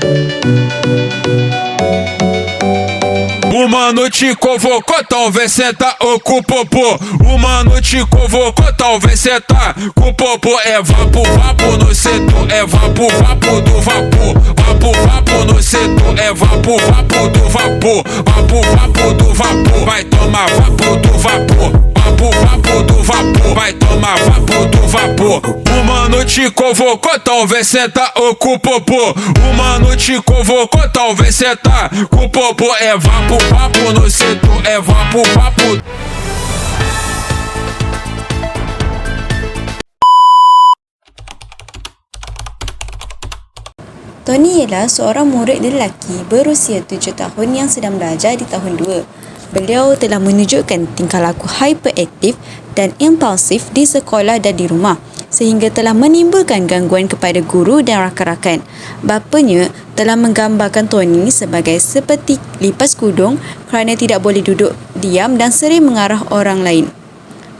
Thank you. Uma noite convocou, talvez senta ou com o popô. Uma noite convocou, talvez senta com o popô. É vapo, vapo no setor, é vapo, vapo do vapor. Vapo, vapo no setor, é vapo, vapo do vapor. Vapo, vapo do vapor, vai tomar vapo do vapor. Vapo, vapo do vapor, vai tomar vapo do vapor. Uma noite convocou, talvez senta ou com o popô. Uma noite convocou, talvez senta com o popô. É vapo, vapo no setor, é vapo, vapo. Tony ialah seorang murid lelaki berusia 7 tahun yang sedang belajar di tahun 2. Beliau telah menunjukkan tingkah laku hyperaktif dan impulsif di sekolah dan di rumah sehingga telah menimbulkan gangguan kepada guru dan rakan-rakan. Bapanya telah menggambarkan Tony sebagai seperti lipas kudung kerana tidak boleh duduk diam dan sering mengarah orang lain.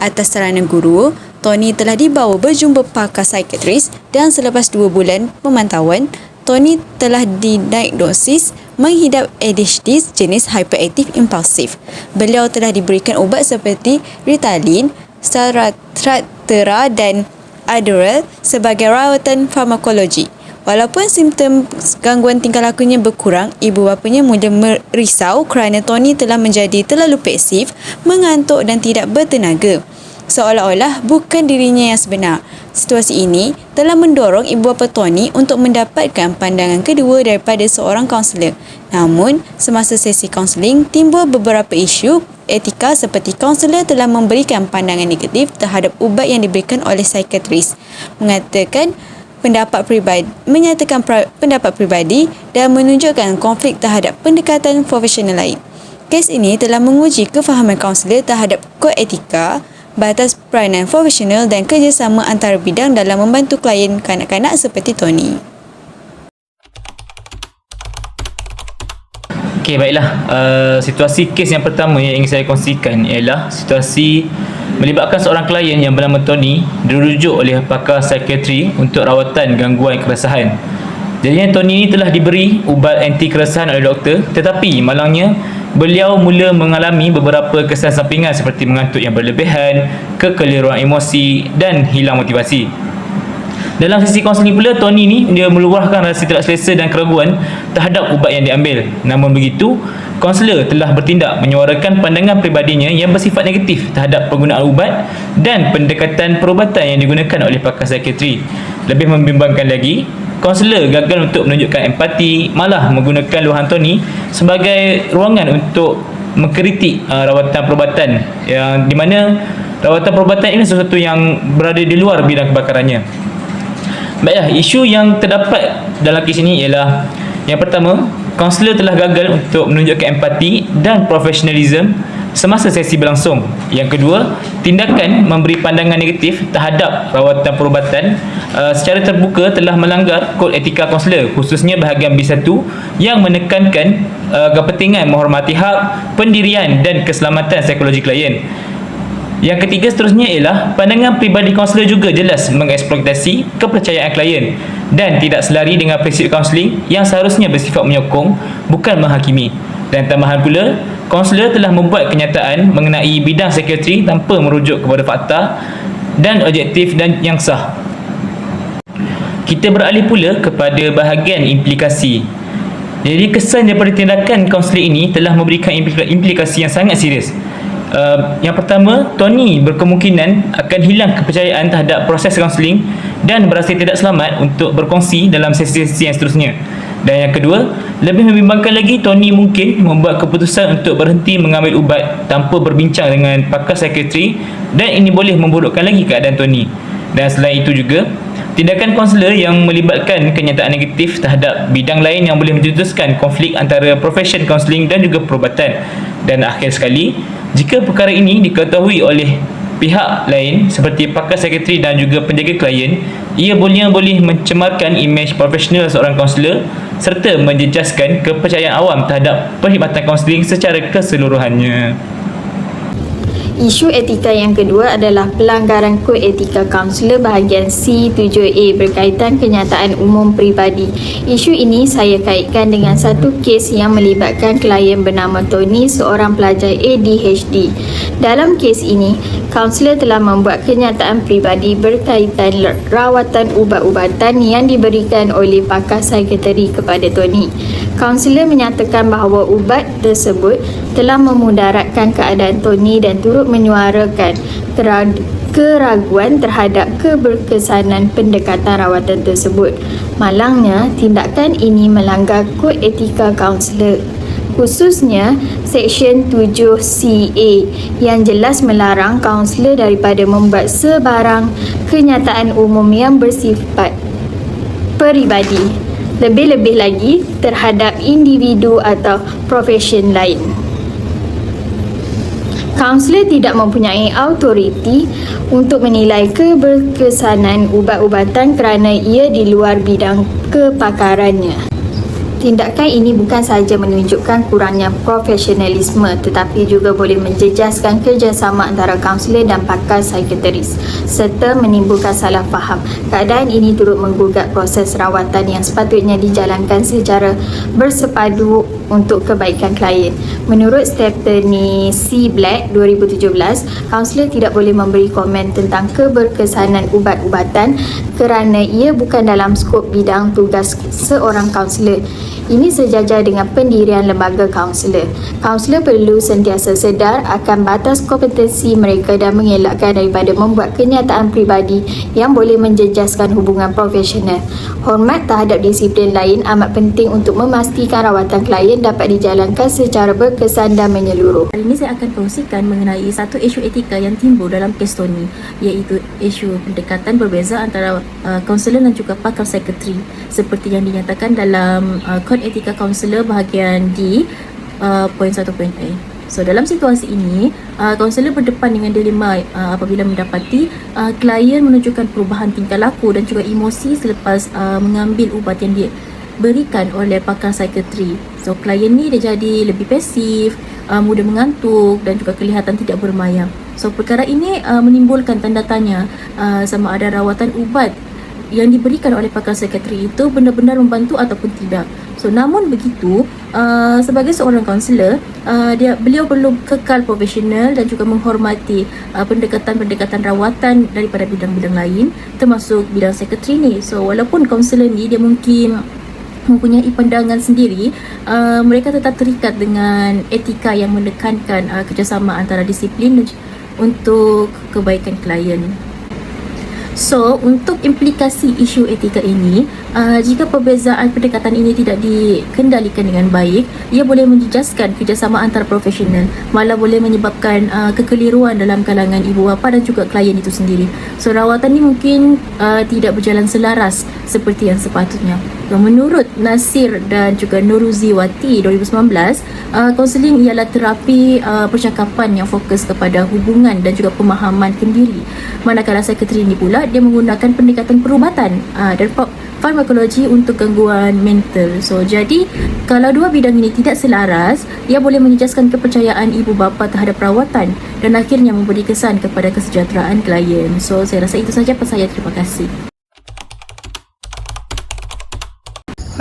Atas saranan guru, Tony telah dibawa berjumpa pakar psikiatris dan selepas dua bulan pemantauan, Tony telah didiagnosis menghidap ADHD jenis hyperactive impulsif. Beliau telah diberikan ubat seperti Ritalin, Stratera dan Adderall sebagai rawatan farmakologi. Walaupun simptom gangguan tingkah lakunya berkurang, ibu bapanya mula merisau kerana Tony telah menjadi terlalu pasif, mengantuk dan tidak bertenaga seolah-olah bukan dirinya yang sebenar. Situasi ini telah mendorong ibu bapa Tony untuk mendapatkan pandangan kedua daripada seorang kaunselor. Namun, semasa sesi kaunseling, timbul beberapa isu etika seperti kaunselor telah memberikan pandangan negatif terhadap ubat yang diberikan oleh psikiatris. Mengatakan pendapat peribadi, menyatakan pra, pendapat peribadi dan menunjukkan konflik terhadap pendekatan profesional lain. Kes ini telah menguji kefahaman kaunselor terhadap kod etika, batas peranan profesional dan kerjasama antara bidang dalam membantu klien kanak-kanak seperti Tony. Okey, baiklah. Uh, situasi kes yang pertama yang ingin saya kongsikan ialah situasi melibatkan seorang klien yang bernama Tony dirujuk oleh pakar psikiatri untuk rawatan gangguan keresahan. Jadinya Tony ini telah diberi ubat anti keresahan oleh doktor tetapi malangnya beliau mula mengalami beberapa kesan sampingan seperti mengantuk yang berlebihan, kekeliruan emosi dan hilang motivasi. Dalam sesi kaunseling pula, Tony ni dia meluahkan rasa tidak selesa dan keraguan terhadap ubat yang diambil. Namun begitu, kaunselor telah bertindak menyuarakan pandangan pribadinya yang bersifat negatif terhadap penggunaan ubat dan pendekatan perubatan yang digunakan oleh pakar psikiatri. Lebih membimbangkan lagi, kaunselor gagal untuk menunjukkan empati malah menggunakan luahan Tony sebagai ruangan untuk mengkritik uh, rawatan perubatan yang di mana rawatan perubatan ini sesuatu yang berada di luar bidang kebakarannya baiklah isu yang terdapat dalam kes ini ialah yang pertama kaunselor telah gagal untuk menunjukkan empati dan profesionalism semasa sesi berlangsung. Yang kedua, tindakan memberi pandangan negatif terhadap rawatan perubatan uh, secara terbuka telah melanggar kod etika kaunselor khususnya bahagian B1 yang menekankan uh, kepentingan menghormati hak, pendirian dan keselamatan psikologi klien. Yang ketiga seterusnya ialah pandangan pribadi kaunselor juga jelas mengeksploitasi kepercayaan klien dan tidak selari dengan prinsip kaunseling yang seharusnya bersifat menyokong bukan menghakimi. Dan tambahan pula, kaunselor telah membuat kenyataan mengenai bidang psikiatri tanpa merujuk kepada fakta dan objektif dan yang sah. Kita beralih pula kepada bahagian implikasi. Jadi kesan daripada tindakan kaunseling ini telah memberikan implikasi yang sangat serius. Uh, yang pertama, Tony berkemungkinan akan hilang kepercayaan terhadap proses kaunseling dan berasa tidak selamat untuk berkongsi dalam sesi-sesi yang seterusnya. Dan yang kedua, lebih membimbangkan lagi Tony mungkin membuat keputusan untuk berhenti mengambil ubat tanpa berbincang dengan pakar psikiatri dan ini boleh memburukkan lagi keadaan Tony. Dan selain itu juga, tindakan konselor yang melibatkan kenyataan negatif terhadap bidang lain yang boleh mencetuskan konflik antara profesion kaunseling dan juga perubatan. Dan akhir sekali, jika perkara ini diketahui oleh pihak lain seperti pakar sekretari dan juga penjaga klien ia boleh boleh mencemarkan imej profesional seorang kaunselor serta menjejaskan kepercayaan awam terhadap perkhidmatan kaunseling secara keseluruhannya Isu etika yang kedua adalah pelanggaran kod etika kaunselor bahagian C7A berkaitan kenyataan umum peribadi. Isu ini saya kaitkan dengan satu kes yang melibatkan klien bernama Tony, seorang pelajar ADHD. Dalam kes ini, kaunselor telah membuat kenyataan peribadi berkaitan rawatan ubat-ubatan yang diberikan oleh pakar psikiatri kepada Tony. Kaunselor menyatakan bahawa ubat tersebut telah memudaratkan keadaan Tony dan turut menyuarakan keraguan terhadap keberkesanan pendekatan rawatan tersebut. Malangnya, tindakan ini melanggar kod etika kaunselor khususnya Seksyen 7CA yang jelas melarang kaunselor daripada membuat sebarang kenyataan umum yang bersifat peribadi lebih-lebih lagi terhadap individu atau profesion lain. Kaunselor tidak mempunyai autoriti untuk menilai keberkesanan ubat-ubatan kerana ia di luar bidang kepakarannya. Tindakan ini bukan sahaja menunjukkan kurangnya profesionalisme tetapi juga boleh menjejaskan kerjasama antara kaunselor dan pakar psikiatris serta menimbulkan salah faham. Keadaan ini turut menggugat proses rawatan yang sepatutnya dijalankan secara bersepadu untuk kebaikan klien. Menurut Stephanie C. Black 2017, kaunselor tidak boleh memberi komen tentang keberkesanan ubat-ubatan kerana ia bukan dalam skop bidang tugas seorang kaunselor. Ini sejajar dengan pendirian lembaga kaunselor. Kaunselor perlu sentiasa sedar akan batas kompetensi mereka dan mengelakkan daripada membuat kenyataan pribadi yang boleh menjejaskan hubungan profesional. Hormat terhadap disiplin lain amat penting untuk memastikan rawatan klien dapat dijalankan secara berkesan dan menyeluruh. Hari ini saya akan kongsikan mengenai satu isu etika yang timbul dalam kes Tony iaitu isu pendekatan berbeza antara uh, kaunselor dan juga pakar psikiatri seperti yang dinyatakan dalam uh, Kod Etika Kaunselor bahagian D uh, poin 1.a. So dalam situasi ini, uh, kaunselor berdepan dengan dilema uh, apabila mendapati uh, klien menunjukkan perubahan tingkah laku dan juga emosi selepas uh, mengambil ubat yang diberikan oleh pakar psikiatri. So klien ni dia jadi lebih pasif, uh, mudah mengantuk dan juga kelihatan tidak bermayam. So perkara ini uh, menimbulkan tanda tanya uh, sama ada rawatan ubat yang diberikan oleh pakar psikiatri itu benar-benar membantu ataupun tidak. So namun begitu uh, sebagai seorang kaunselor uh, dia beliau perlu kekal profesional dan juga menghormati uh, pendekatan-pendekatan rawatan daripada bidang-bidang lain termasuk bidang psikiatri ni. So walaupun kaunselor ni dia mungkin mempunyai pandangan sendiri uh, mereka tetap terikat dengan etika yang menekankan uh, kerjasama antara disiplin untuk kebaikan klien. So, untuk implikasi isu etika ini, uh, jika perbezaan pendekatan ini tidak dikendalikan dengan baik, ia boleh menjejaskan kerjasama antara profesional, malah boleh menyebabkan uh, kekeliruan dalam kalangan ibu bapa dan juga klien itu sendiri. So, rawatan ini mungkin uh, tidak berjalan selaras seperti yang sepatutnya. Menurut Nasir dan juga Nuruziwati 2019, uh, kaunseling ialah terapi uh, percakapan yang fokus kepada hubungan dan juga pemahaman kendiri. Manakala psikiatri ini pula dia menggunakan pendekatan perubatan uh, dan farmakologi untuk gangguan mental. So jadi kalau dua bidang ini tidak selaras, ia boleh menjejaskan kepercayaan ibu bapa terhadap perawatan dan akhirnya memberi kesan kepada kesejahteraan klien. So saya rasa itu saja pesan saya. Terima kasih.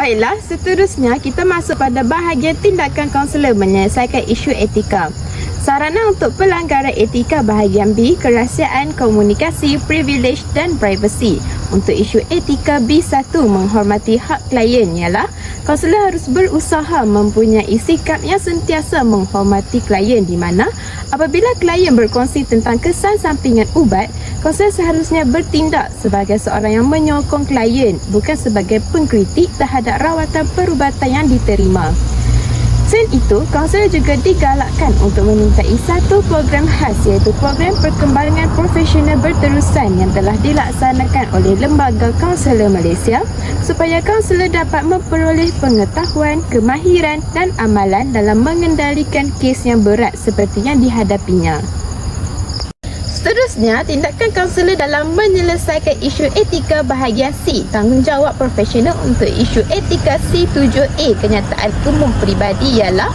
Baiklah, seterusnya kita masuk pada bahagian tindakan kaunselor menyelesaikan isu etika. Sarana untuk pelanggaran etika bahagian B, kerahsiaan komunikasi, privilege dan privacy. Untuk isu etika B1 menghormati hak klien ialah kaunselor harus berusaha mempunyai sikap yang sentiasa menghormati klien di mana apabila klien berkongsi tentang kesan sampingan ubat, kaunselor seharusnya bertindak sebagai seorang yang menyokong klien bukan sebagai pengkritik terhadap rawatan perubatan yang diterima. Selain itu, kaunselor juga digalakkan untuk memintai satu program khas iaitu program perkembangan profesional berterusan yang telah dilaksanakan oleh Lembaga Kaunselor Malaysia supaya kaunselor dapat memperoleh pengetahuan, kemahiran dan amalan dalam mengendalikan kes yang berat seperti yang dihadapinya. Seterusnya, tindakan kaunselor dalam menyelesaikan isu etika bahagian C, tanggungjawab profesional untuk isu etika C7A kenyataan umum peribadi ialah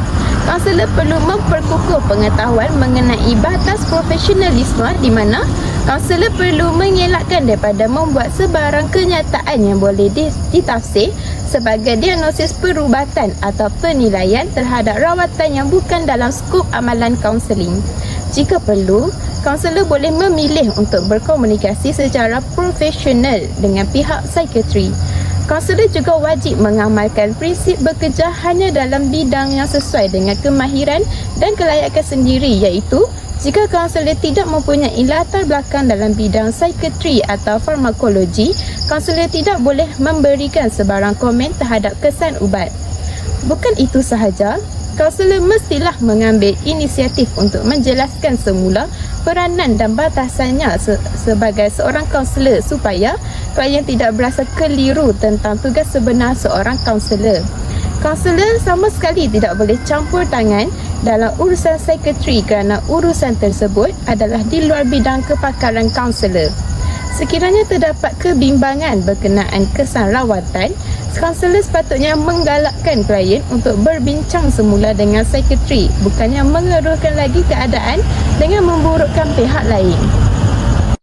kaunselor perlu memperkukuh pengetahuan mengenai batas profesionalisme di mana kaunselor perlu mengelakkan daripada membuat sebarang kenyataan yang boleh ditafsir sebagai diagnosis perubatan atau penilaian terhadap rawatan yang bukan dalam skop amalan kaunseling. Jika perlu, kaunselor boleh memilih untuk berkomunikasi secara profesional dengan pihak psikiatri. Kaunselor juga wajib mengamalkan prinsip bekerja hanya dalam bidang yang sesuai dengan kemahiran dan kelayakan sendiri iaitu jika kaunselor tidak mempunyai latar belakang dalam bidang psikiatri atau farmakologi, kaunselor tidak boleh memberikan sebarang komen terhadap kesan ubat. Bukan itu sahaja, kaunselor mestilah mengambil inisiatif untuk menjelaskan semula peranan dan batasannya se- sebagai seorang kaunselor supaya klien tidak berasa keliru tentang tugas sebenar seorang kaunselor. Kaunselor sama sekali tidak boleh campur tangan dalam urusan psikiatri kerana urusan tersebut adalah di luar bidang kepakaran kaunselor. Sekiranya terdapat kebimbangan berkenaan kesan rawatan, kaunselor sepatutnya menggalakkan klien untuk berbincang semula dengan psikiatri bukannya mengeruhkan lagi keadaan dengan memburukkan pihak lain.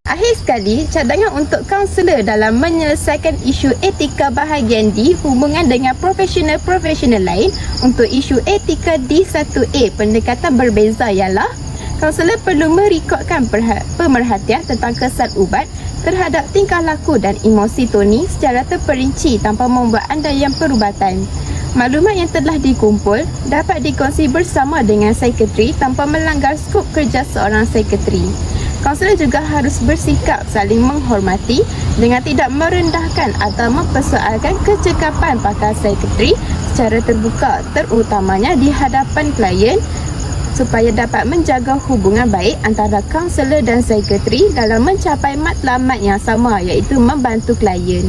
Akhir sekali, cadangan untuk kaunselor dalam menyelesaikan isu etika bahagian D hubungan dengan profesional-profesional lain untuk isu etika D1A pendekatan berbeza ialah kaunselor perlu merekodkan pemerhatian tentang kesan ubat terhadap tingkah laku dan emosi Tony secara terperinci tanpa membuat andaian perubatan. Maklumat yang telah dikumpul dapat dikongsi bersama dengan psikiatri tanpa melanggar skop kerja seorang psikiatri. Kaunselor juga harus bersikap saling menghormati dengan tidak merendahkan atau mempersoalkan kecekapan pakar psikiatri secara terbuka terutamanya di hadapan klien supaya dapat menjaga hubungan baik antara kaunselor dan psikiatri dalam mencapai matlamat yang sama iaitu membantu klien.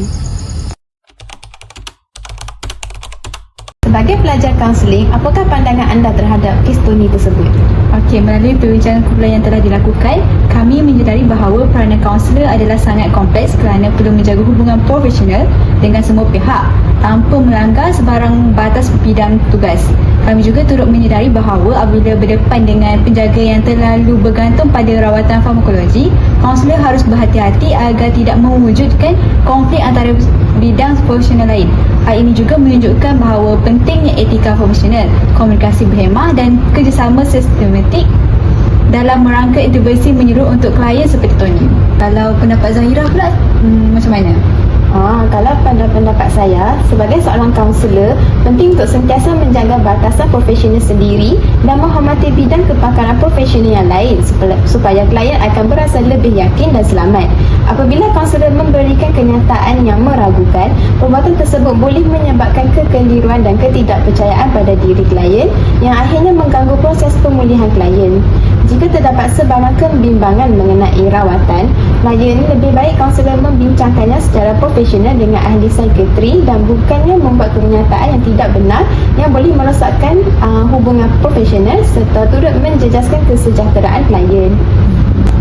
Sebagai pelajar kaunseling, apakah pandangan anda terhadap kes Tony tersebut? Okey, melalui perbincangan kumpulan yang telah dilakukan, kami menyedari bahawa peranan kaunselor adalah sangat kompleks kerana perlu menjaga hubungan profesional dengan semua pihak tanpa melanggar sebarang batas bidang tugas. Kami juga turut menyedari bahawa apabila berdepan dengan penjaga yang terlalu bergantung pada rawatan farmakologi, kaunselor harus berhati-hati agar tidak mewujudkan konflik antara bidang profesional lain. Hal ini juga menunjukkan bahawa pentingnya etika profesional, komunikasi berhemah dan kerjasama sistematik dalam merangka intervensi menyeluruh untuk klien seperti Tony. Kalau pendapat Zahira pula, hmm, macam mana? Ah, kalau pada pendapat saya, sebagai seorang kaunselor, penting untuk sentiasa menjaga batasan profesional sendiri dan menghormati bidang kepakaran profesional yang lain supaya klien akan berasa lebih yakin dan selamat. Apabila kaunselor memberikan kenyataan yang meragukan, perbuatan tersebut boleh menyebabkan kekeliruan dan ketidakpercayaan pada diri klien yang akhirnya mengganggu proses pemulihan klien. Jika terdapat sebarang kebimbangan mengenai rawatan, klien lebih baik kaunselor membincangkannya secara profesional dengan ahli psikiatri dan bukannya membuat kenyataan yang tidak benar yang boleh merosakkan uh, hubungan profesional serta turut menjejaskan kesejahteraan klien.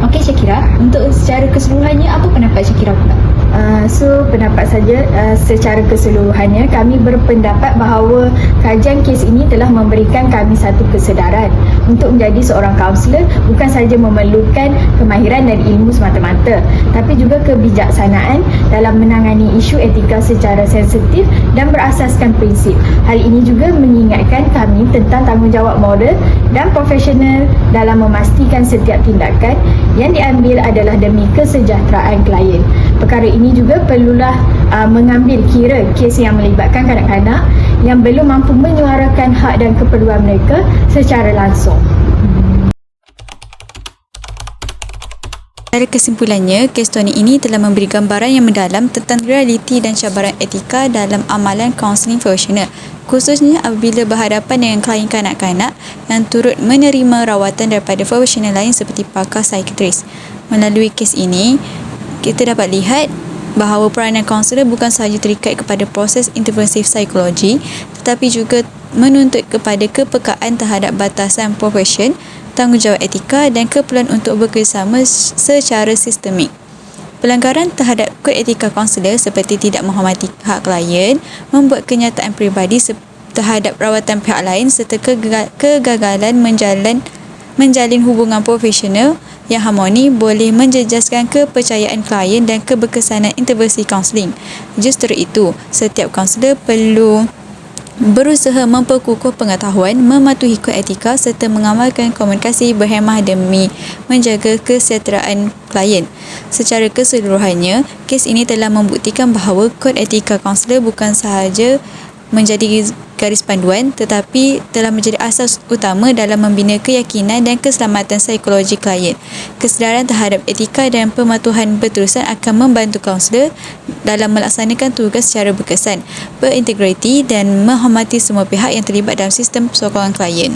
Okey Syakira, untuk secara keseluruhannya apa pendapat Syakira pula? Uh, so pendapat saja uh, secara keseluruhannya kami berpendapat bahawa kajian kes ini telah memberikan kami satu kesedaran untuk menjadi seorang kaunselor bukan sahaja memerlukan kemahiran dan ilmu semata-mata tapi juga kebijaksanaan dalam menangani isu etika secara sensitif dan berasaskan prinsip. Hal ini juga mengingatkan kami tentang tanggungjawab moral dan profesional dalam memastikan setiap tindakan yang diambil adalah demi kesejahteraan klien. Perkara ini juga perlulah uh, mengambil kira kes yang melibatkan kanak-kanak yang belum mampu menyuarakan hak dan keperluan mereka secara langsung. Dari kesimpulannya, kes Tony ini telah memberi gambaran yang mendalam tentang realiti dan cabaran etika dalam amalan kaunseling profesional, khususnya apabila berhadapan dengan klien kanak-kanak yang turut menerima rawatan daripada profesional lain seperti pakar psikiatris. Melalui kes ini, kita dapat lihat bahawa peranan kaunselor bukan sahaja terikat kepada proses intervensif psikologi tetapi juga menuntut kepada kepekaan terhadap batasan profesion tanggungjawab etika dan keperluan untuk bekerjasama secara sistemik. Pelanggaran terhadap kod etika kaunselor seperti tidak menghormati hak klien, membuat kenyataan peribadi terhadap rawatan pihak lain serta kega- kegagalan menjalan menjalin hubungan profesional yang harmoni boleh menjejaskan kepercayaan klien dan keberkesanan intervensi kaunseling. Justru itu, setiap kaunselor perlu berusaha memperkukuh pengetahuan, mematuhi kod etika serta mengamalkan komunikasi berhemah demi menjaga kesejahteraan klien. Secara keseluruhannya, kes ini telah membuktikan bahawa kod etika kaunselor bukan sahaja menjadi garis panduan tetapi telah menjadi asas utama dalam membina keyakinan dan keselamatan psikologi klien. Kesedaran terhadap etika dan pematuhan berterusan akan membantu kaunselor dalam melaksanakan tugas secara berkesan, berintegriti dan menghormati semua pihak yang terlibat dalam sistem sokongan klien.